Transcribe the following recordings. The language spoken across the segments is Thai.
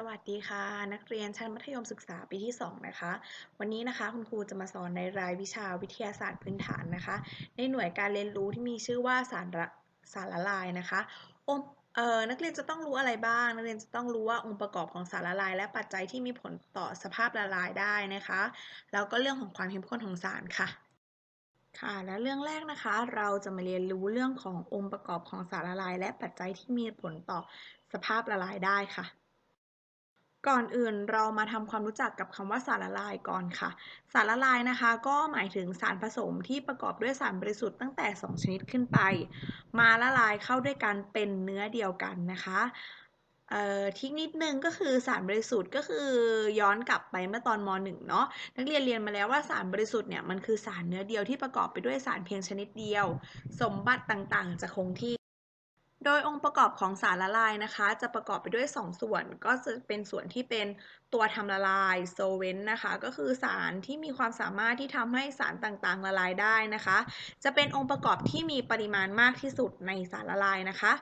สวัสดีค่ะ นักเรียนชั้นมัธยมศึกษาปีที่ 2 นะคะ วันนี้นะคะคุณครูจะมาสอนในรายวิชาวิทยาศาสตร์พื้นฐานนะคะ ในหน่วยการเรียนรู้ที่มีชื่อว่าสารละสารละลายนะคะองค์เอ่อนักเรียนจะต้องรู้อะไรบ้าง นักเรียนจะต้องรู้ว่าองค์ประกอบของสารละลาย และปัจจัยที่มีผลต่อสภาพละลายได้นะคะแล้วก็เรื่องของความเข้มข้นของสารค่ะค่ะและเรื่องแรกนะคะ เราจะมาเรียนรู้เรื่องขององค์ประกอบของสารละลาย และปัจจัยที่มีผลต่อสภาพละลายได้ค่ะ ก่อนอื่นเรามาทำความรู้จักกับคำว่าสารละลายก่อนค่ะ สารละลายนะคะ ก็หมายถึงสารผสมที่ประกอบด้วยสารบริสุทธิ์ตั้งแต่ 2 ชนิดขึ้นไป มาละลายเข้าด้วยกันเป็นเนื้อเดียวกันนะคะทิกนิดนึงก็คือสารบริสุทธิ์ก็คือย้อนกลับไปเมื่อตอนม .1 เนาะนักเรียนเรียนมาแล้วว่าสารบริสุทธิ์เนี่ยมันคือสารเนื้อเดียวที่ประกอบไปด้วยสารเพียงชนิดเดียว สมบัติต่างๆ จะคงที่ โดยองค์ประกอบของสารละลายนะคะ จะประกอบไปด้วย 2 ส่วน ก็จะเป็นส่วนที่เป็นตัวทำละลายโซเวนนะคะ ก็คือสารที่มีความสามารถที่ทำให้สารต่างๆ ละลายได้นะคะ จะเป็นองค์ประกอบที่มีปริมาณมากที่สุดในสารละลายนะคะ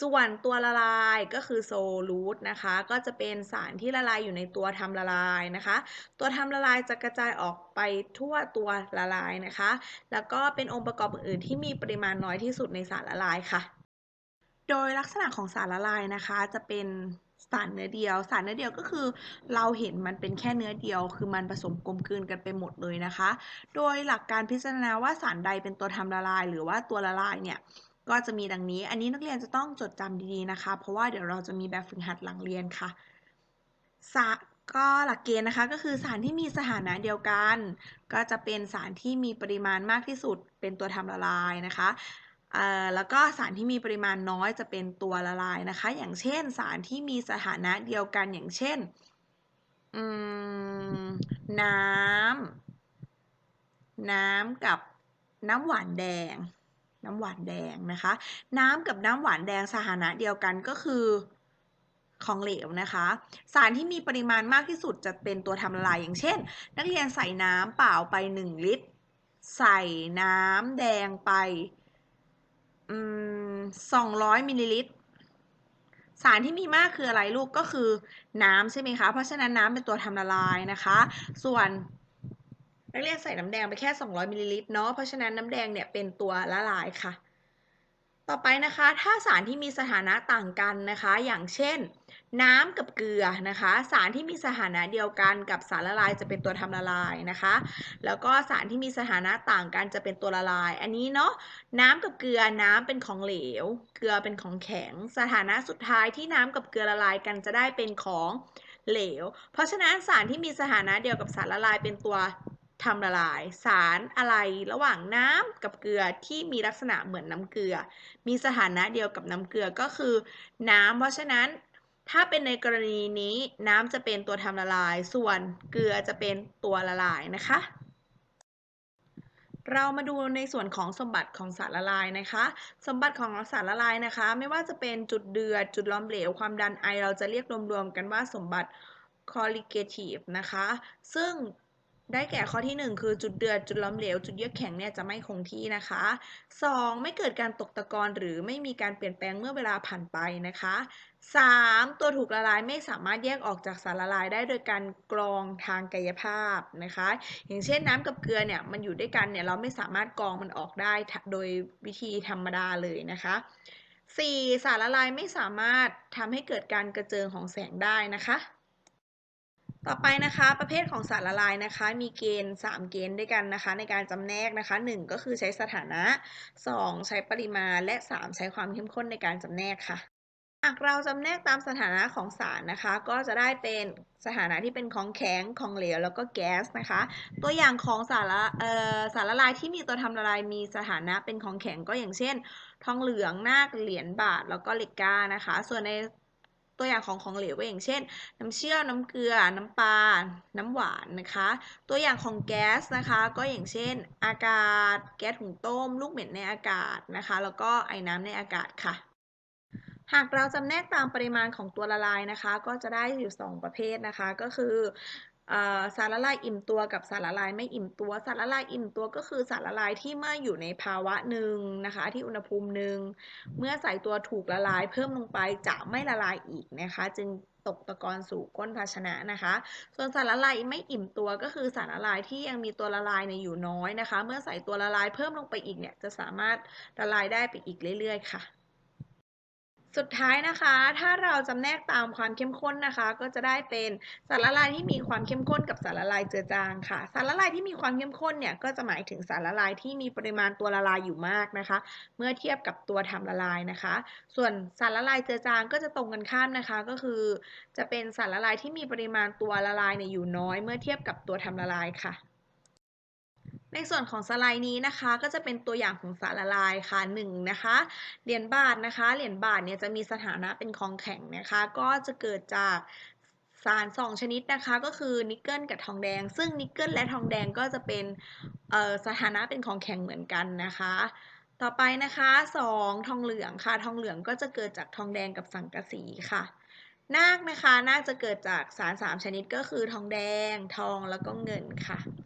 ส่วนตัวละลายก็คือโซลูตนะคะ ก็จะเป็นสารที่ละลายอยู่ในตัวทำละลายนะคะ ตัวทำละลายจะกระจายออกไปทั่วตัวละลายนะคะ แล้วก็เป็นองค์ประกอบอื่นๆที่มีปริมาณน้อยที่สุดในสารละลายค่ะ โดยลักษณะของสารละลายนะคะจะเป็นสารเนื้อเดียว สารเนื้อเดียวก็คือ เราเห็นมันเป็นแค่เนื้อเดียว คือมันผสมกลมกลืนกันไปหมดเลยนะคะ โดยหลักการพิจารณาว่าสารใดเป็นตัวทำละลาย หรือว่าตัวละลายเนี่ยก็จะมีดังนี้ อันนี้นักเรียนจะต้องจดจำดีๆนะคะ เพราะว่าเดี๋ยวเราจะมีแบบฝึกหัดหลังเรียนค่ะสาก็หลักเกณฑ์นะคะก็คือสารที่มีสถานะเดียวกัน ก็จะเป็นสารที่มีปริมาณมากที่สุดเป็นตัวทำละลายนะคะ แล้วก็สารที่มีปริมาณน้อยจะเป็นตัวละลายนะคะ อย่างเช่นสารที่มีสถานะเดียวกันอย่างเช่นน้ำน้ำกับน้ำหวานแดง น้ำหวานแดงนะคะ น้ำกับน้ำหวานแดงสถานะเดียวกันก็คือของเหลวนะคะ สารที่มีปริมาณมากที่สุดจะเป็นตัวทำละลายอย่างเช่น นักเรียนใส่น้ำเปล่าไป 1 ลิตร ใส่น้ำแดงไป สองร้อยมิลลิลิตร สารที่มีมากคืออะไรลูกก็คือน้ำใช่ไหมคะ เพราะฉะนั้นน้ำเป็นตัวทำละลายนะคะ ส่วนนักเรียนใส่น้ำแดงไปแค่ 200มิลลิลิตรเนาะ เพราะฉะนั้นน้ำแดงเนี่ยเป็นตัวละลายค่ะ ต่อไปนะคะ ถ้าสารที่มีสถานะต่างกันนะคะ อย่างเช่น น้ำกับเกลือนะคะ สารที่มีสถานะเดียวกันกับสารละลายจะเป็นตัวทำละลายนะคะ แล้วก็สารที่มีสถานะต่างกันจะเป็นตัวละลาย อันนี้เนาะน้ำกับเกลือน้ำเป็นของเหลว เกลือเป็นของแข็ง สถานะสุดท้ายที่น้ำกับเกลือละลายกันจะได้เป็นของเหลว เพราะฉะนั้นสารที่มีสถานะเดียวกับสารละลายเป็นตัวทำละลาย สารอะไรระหว่างน้ำกับเกลือที่มีลักษณะเหมือนน้ำเกลือ มีสถานะเดียวกับน้ำเกลือก็คือ น้ำเพราะฉะนั้น ถ้าเป็นในกรณีนี้น้ำจะเป็นตัวทำละลาย ส่วนเกลือจะเป็นตัวละลายนะคะ เรามาดูในส่วนของสมบัติของสารละลายนะคะ สมบัติของสารละลายนะคะ ไม่ว่าจะเป็นจุดเดือด จุดล้อมเหลว ความดันไอ เราจะเรียกรวมๆกันว่าสมบัติ colligative นะคะ ซึ่ง ได้แก่ข้อที่ 1 คือจุดเดือดจุดล้มเหลว จุดเยือกแข็งเนี่ยจะไม่คงที่นะคะ 2. ไม่เกิดการตกตะกอนหรือไม่มีการเปลี่ยนแปลงเมื่อเวลาผ่านไปนะคะ 3. ตัวถูกละลายไม่สามารถแยกออกจากสารละลายได้โดยการกรองทางกายภาพนะคะ อย่างเช่นน้ำกับเกลือเนี่ยมันอยู่ด้วยกันเนี่ยเราไม่สามารถกรองมันออกได้โดยวิธีธรรมดาเลยนะคะ 4. สารละลายไม่สามารถทำให้เกิดการกระเจิงของแสงได้นะคะ ต่อไปนะคะประเภทของสารละลายนะคะมีเกณฑ์ 3 เกณฑ์ด้วยกันนะคะ ในการจำแนกนะคะ 1 ก็คือใช้สถานะ 2 ใช้ปริมาณและ 3 ใช้ความเข้มข้นในการจำแนกค่ะหากเราจำแนกตามสถานะของสารนะคะ ก็จะได้เป็นสถานะที่เป็นของแข็งของเหลวแล้วก็แก๊สนะคะ ตัวอย่างของสารละสารละลายที่มีตัวทำละลายมีสถานะเป็นของแข็งก็อย่างเช่น ทองเหลืองนาคเหรียญบาทแล้วก็เหล็กก้านะคะ ส่วนใน ตัวอย่างของของเหลวก็อย่างเช่น น้ำเชื่อมน้ำเกลือ น้ำปลา น้ำหวานนะคะ ตัวอย่างของแก๊สนะคะ ก็อย่างเช่น อากาศ แก๊สหุงต้ม ลูกเหม็นในอากาศนะคะ แล้วก็ไอ้น้ำในอากาศค่ะ หากเราจำแนกตามปริมาณของตัวละลายนะคะ ก็จะได้อยู่ 2 ประเภทนะคะ ก็คือ สารละลายอิ่มตัวกับสารละลายไม่อิ่มตัว สารละลายอิ่มตัวก็คือสารละลายที่เมื่ออยู่ในภาวะหนึ่งนะคะ ที่อุณหภูมิหนึ่งเมื่อใส่ตัวถูกละลายเพิ่มลงไปจะไม่ละลายอีกนะคะ จึงตกตะกอนสู่ก้นภาชนะนะคะ ส่วนสารละลายไม่อิ่มตัวก็คือสารละลายที่ยังมีตัวละลายเนี่ยอยู่น้อยนะคะ เมื่อใส่ตัวละลายเพิ่มลงไปอีกเนี่ยจะสามารถละลายได้ไปอีกเรื่อยๆ ค่ะ สุดท้ายนะคะ ถ้าเราจำแนกตามความเข้มข้นนะคะ ก็จะได้เป็นสารละลายที่มีความเข้มข้นกับสารละลายเจือจางค่ะ สารละลายที่มีความเข้มข้นเนี่ยก็จะหมายถึงสารละลายที่มีปริมาณตัวละลายอยู่มากนะคะ เมื่อเทียบกับตัวทำละลายนะคะ ส่วนสารละลายเจือจางก็จะตรงกันข้ามนะคะ ก็คือ จะเป็นสารละลายที่มีปริมาณตัวละลายเนี่ยอยู่น้อย เมื่อเทียบกับตัวทำละลายค่ะ ในส่วนของสไลด์นี้นะคะ ก็จะเป็นตัวอย่างของสารละลายค่ะหนึ่งนะคะเหรียญบาทนะคะเหรียญบาทเนี่ยจะมีสถานะเป็นของแข็งนะคะ ก็จะเกิดจากสารสองชนิดนะคะก็คือนิกเกิลกับทองแดง ซึ่งนิกเกิลและทองแดงก็จะเป็นสถานะเป็นของแข็งเหมือนกันนะคะ ต่อไปนะคะสองทองเหลืองค่ะ ทองเหลืองก็จะเกิดจากทองแดงกับสังกะสีค่ะนาคนะคะนาคจะเกิดจากสารสามชนิดก็คือทองแดง ทองแล้วก็เงินค่ะ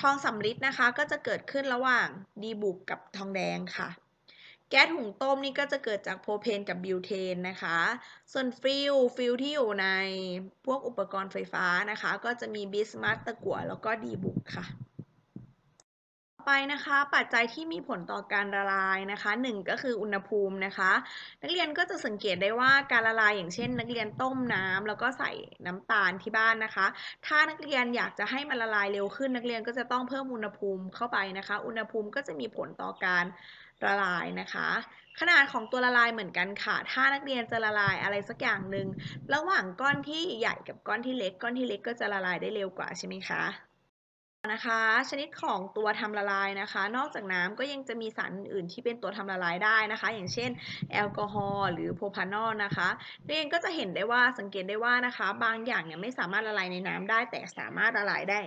ทองสำริดนะคะก็จะเกิดขึ้นระหว่างดีบุกกับทองแดงค่ะ แก๊สหุงต้มนี่ก็จะเกิดจากโพเพนกับบิวเทนนะคะ ส่วนฟิลฟิลที่อยู่ในพวกอุปกรณ์ไฟฟ้านะคะ ก็จะมีบิสมัสตะกั่วแล้วก็ดีบุกค่ะ ไปนะคะปัจจัยที่มีผลต่อการละลายนะคะหนึ่งก็คืออุณหภูมินะคะ นักเรียนก็จะสังเกตได้ว่าการละลายอย่างเช่น นักเรียนต้มน้ำแล้วก็ใส่น้ำตาลที่บ้านนะคะ ถ้านักเรียนอยากจะให้มันละลายเร็วขึ้น นักเรียนก็จะต้องเพิ่มอุณหภูมิเข้าไปนะคะ อุณหภูมิก็จะมีผลต่อการละลายนะคะ ขนาดของตัวละลายเหมือนกันค่ะ ถ้านักเรียนจะละลายอะไรสักอย่างหนึ่งระหว่างก้อนที่ใหญ่กับก้อนที่เล็ก ก้อนที่เล็กก็จะละลายได้เร็วกว่าใช่ไหมคะ นะคะ ชนิดของตัวทำละลายนะคะ นอกจากน้ำก็ยังจะมีสารอื่นที่เป็นตัวทำละลายได้นะคะ อย่างเช่น แอลกอฮอล์หรือโพพานอลนะคะเรียนก็จะเห็นได้ว่าสังเกตได้ว่านะคะ บางอย่างเนี่ยไม่สามารถละลายในน้ำได้ แต่สามารถละลายได้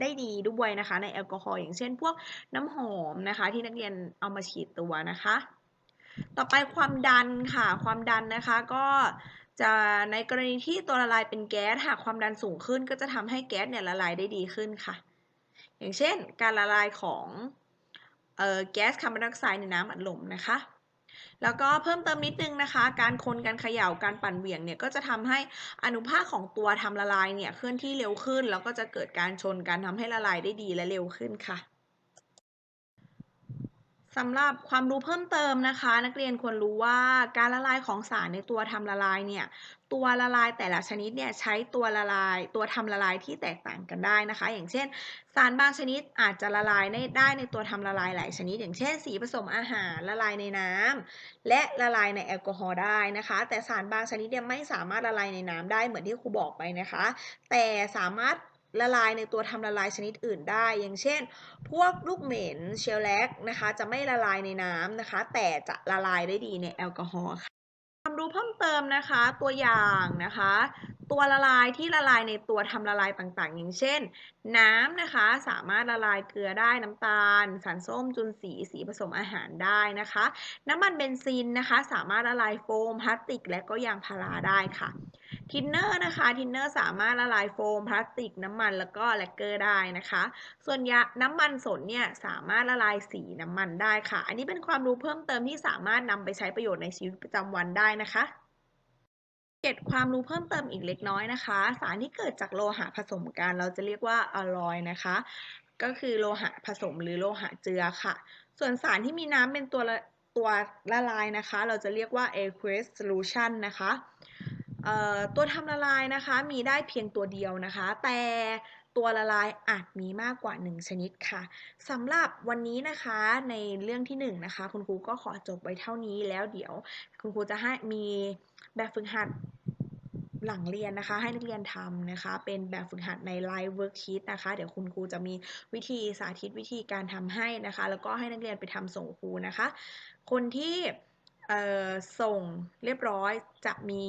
ได้ดีด้วยนะคะ ในแอลกอฮอล์อย่างเช่น พวกน้ำหอมนะคะ ที่นักเรียนเอามาฉีดตัวนะคะ ต่อไปความดันค่ะ ความดันนะคะก็จะในกรณีที่ตัวละลายเป็นแก๊สหากความดันสูงขึ้น ก็จะทำให้แก๊สเนี่ยละลายได้ดีขึ้นค่ะ อย่างเช่น การละลายของแก๊สคาร์บอนไดออกไซด์ในน้ำอัดลมนะคะ แล้วก็เพิ่มเติมนิดนึงนะคะ การคนการเขย่าการปั่นเหวี่ยงเนี่ยก็จะทำให้อนุภาคของตัวทำละลายเนี่ยเคลื่อนที่เร็วขึ้น แล้วก็จะเกิดการชนกันทำให้ละลายได้ดีและเร็วขึ้นค่ะ สำหรับความรู้เพิ่มเติมนะคะ นักเรียนควรรู้ว่าการละลายของสารในตัวทำละลายเนี่ยตัวละลายแต่ละชนิดเนี่ยใช้ตัวละลายตัวทำละลายที่แตกต่างกันได้นะคะ อย่างเช่น สารบางชนิดอาจจะละลายได้ในตัวทำละลายหลายชนิด อย่างเช่น สีผสมอาหารละลายในน้ำและละลายในแอลกอฮอล์ได้นะคะ แต่สารบางชนิดเนี่ยไม่สามารถละลายในน้ำได้เหมือนที่ครูบอกไปนะคะ แต่สามารถ ละลายในตัวทำละลายชนิดอื่นได้ อย่างเช่น พวกลูกเหม็นเชลแลกนะคะ จะไม่ละลายในน้ำนะคะ แต่จะละลายได้ดีในแอลกอฮอล์ค่ะความรู้เพิ่มเติมนะคะ ตัวอย่างนะคะ ตัวละลายที่ละลายในตัวทำละลายต่างๆ อย่างเช่น น้ำนะคะสามารถละลายเกลือได้น้ำตาล สารส้มจุลสีสีผสมอาหารได้นะคะ น้ำมันเบนซินนะคะ สามารถละลายโฟมพลาสติก และก็ยางพาราได้ค่ะ ทินเนอร์นะคะ ทินเนอร์สามารถละลายโฟมพลาสติกน้ำมันแล้วก็แลกเกอร์ได้นะคะ ส่วนยาน้ำมันสนเนี่ยสามารถละลายสีน้ำมันได้ค่ะ อันนี้เป็นความรู้เพิ่มเติมที่สามารถนำไปใช้ประโยชน์ในชีวิตประจำวันได้นะคะเก็บความรู้เพิ่มเติมอีกเล็กน้อยนะคะ สารที่เกิดจากโลหะผสมกันเราจะเรียกว่าอะลอยนะคะ ก็คือโลหะผสมหรือโลหะเจือค่ะ ส่วนสารที่มีน้ำเป็นตัวตัวละลายนะคะ เราจะเรียกว่า aqueous solution นะคะ ตัวทำละลายนะคะมีได้เพียงตัวเดียวนะคะ แต่ตัวละลายอาจมีมากกว่า 1 ชนิดค่ะสำหรับวันนี้นะคะในเรื่องที่1นนะคะ คุณครูก็ขอจบไว้เท่านี้แล้วเดี๋ยว คุณครูจะให้มีแบบฝึกหัดหลังเรียนนะคะ ให้นักเรียนทำนะคะ เป็นแบบฝึกหัดในไลฟ์เวิร์กชีตนะคะ เดี๋ยวคุณครูจะมีวิธีสาธิตวิธีการทำให้นะคะ แล้วก็ให้นักเรียนไปทำส่งครูนะคะ คนที่ส่งเรียบร้อยจะมี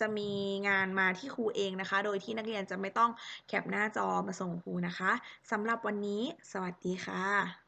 จะมีงานมาที่ครูเองนะคะ โดยที่นักเรียนจะไม่ต้องแคปหน้าจอมาส่งครูนะคะสำหรับวันนี้ สวัสดีค่ะ